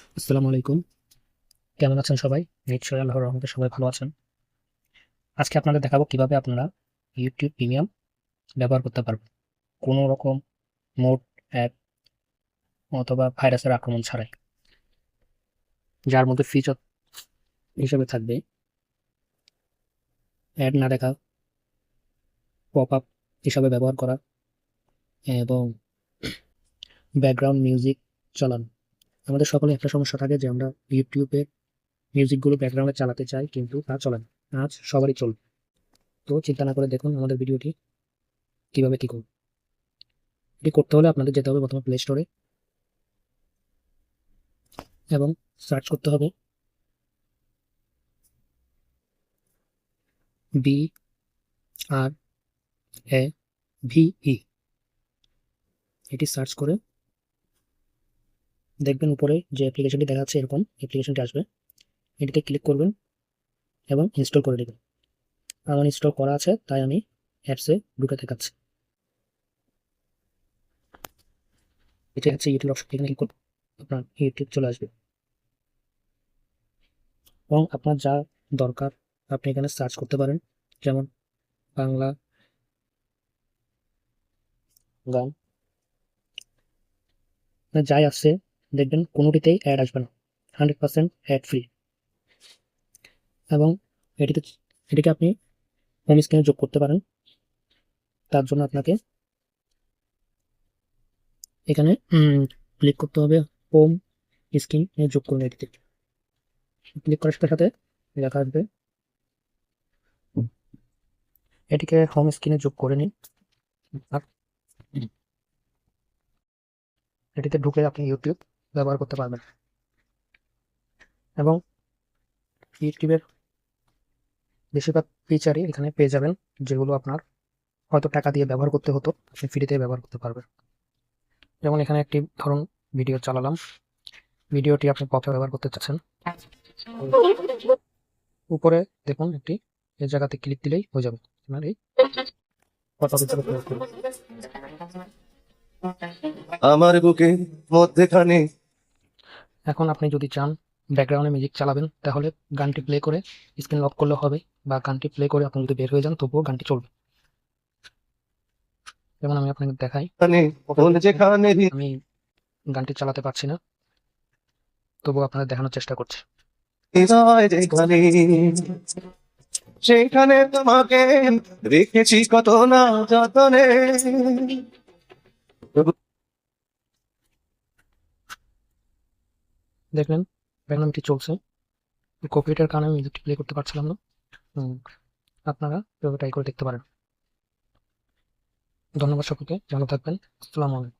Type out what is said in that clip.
আসসালামু আলাইকুম। কেমন আছেন সবাই? নিশ্চয়ই আল্লাহর রহমতে সবাই ভালো আছেন। আজকে আপনাদের দেখাবো কীভাবে আপনারা ইউটিউব প্রিমিয়াম ব্যবহার করতে পারবেন। কোনো রকম মোড অ্যাপ অথবা ভাইরাসের আক্রমণ ছাড়াই। যার মধ্যে ফিচার হিসেবে থাকবে। অ্যাড না দেখা পপ আপ হিসাবে ব্যবহার করা এবং ব্যাকগ্রাউন্ড মিউজিক চালানো। আমাদের সকলে একটা সমস্যা থাকে যে আমরা ইউটিউবে মিউজিকগুলো ব্যাকগ্রাউন্ডে চালাতে চাই, কিন্তু তা চলে না। আজ সবারই চলবে। তো চিন্তা না করে দেখুন আমাদের ভিডিওটি কীভাবে কি করব। এটি করতে হলে আপনাদের যেতে হবে প্রথমে প্লে স্টোরে এবং সার্চ করতে হবে B R A V E এটি সার্চ করে দেখবেন উপরে যে অ্যাপ্লিকেশনটি দেখা যাচ্ছে এরকম অ্যাপ্লিকেশনটি আসবে। এটিতে ক্লিক করবেন এবং ইনস্টল করে দেবেন আমার ইনস্টল করা আছে, তাই আমি অ্যাপসে ঢুকে দেখাচ্ছি। এটা হচ্ছে ইউটিউব অপশন এখানে ক্লিক আপনার ইউটিউব চলে আসবে। এবং আপনার যা দরকার, আপনি এখানে সার্চ করতে পারেন, যেমন বাংলা গান। যাই আসছে দেখবেন কোনোটিতেই অ্যাড আসবে না। হান্ড্রেড পার্সেন্ট অ্যাড ফ্রি এবং এটিতে, এটিকে আপনি হোম স্ক্রিনে যোগ করতে পারেন। তার জন্য আপনাকে এখানে ক্লিক করতে হবে হোম স্ক্রিনে যোগ করুন এটিতে। ক্লিক করার সাথে সাথে লেখা আসবে, এটিকে হোম স্ক্রিনে যোগ করে নিন। আর এটিতে ঢুকে আপনি ইউটিউব ব্যবহার করতে পারবেন। এবং ইউটিউবের বেশিরভাগ ফিচারই এখানে পেয়ে যাবেন, যেগুলো আপনার হয়তো টাকা দিয়ে ব্যবহার করতে হতো, আপনি ফ্রিতে ব্যবহার করতে পারবেন। যেমন এখানে একটি ধরুন ভিডিও চালালাম। ভিডিওটি আপনি পপে ব্যবহার করতে চাচ্ছেন। উপরে দেখুন একটি, এই জায়গাতে ক্লিক দিলেই হয়ে যাবে। আপনার এই আমার বুকে মধ্যেখানে এখন আপনি যদি চান ব্যাকগ্রাউন্ডে মিউজিক চালাবেন তাহলে গানটি প্লে করে স্ক্রিন লক করলে হবে বা গানটি প্লে করে আপনি যদি বের হয়ে যান তবুও গানটি চলবে। যেমন আমি আপনাকে দেখাই। আমি গানটি চালাতে পারছি না তবুও আপনাদের দেখানোর চেষ্টা করছি। সেখানে তোমাকে রেখেছি কত না যতনে। দেখলেন, ব্যাকগ্রাউন্ডটি চলছে। কপিটার কারণে আমি মিউজিকটি প্লে করতে পারছিলাম না। আপনারা এভাবে ট্রাই করে দেখতে পারেন। ধন্যবাদ সকলকে, ভালো থাকবেন। আসসালামু আলাইকুম।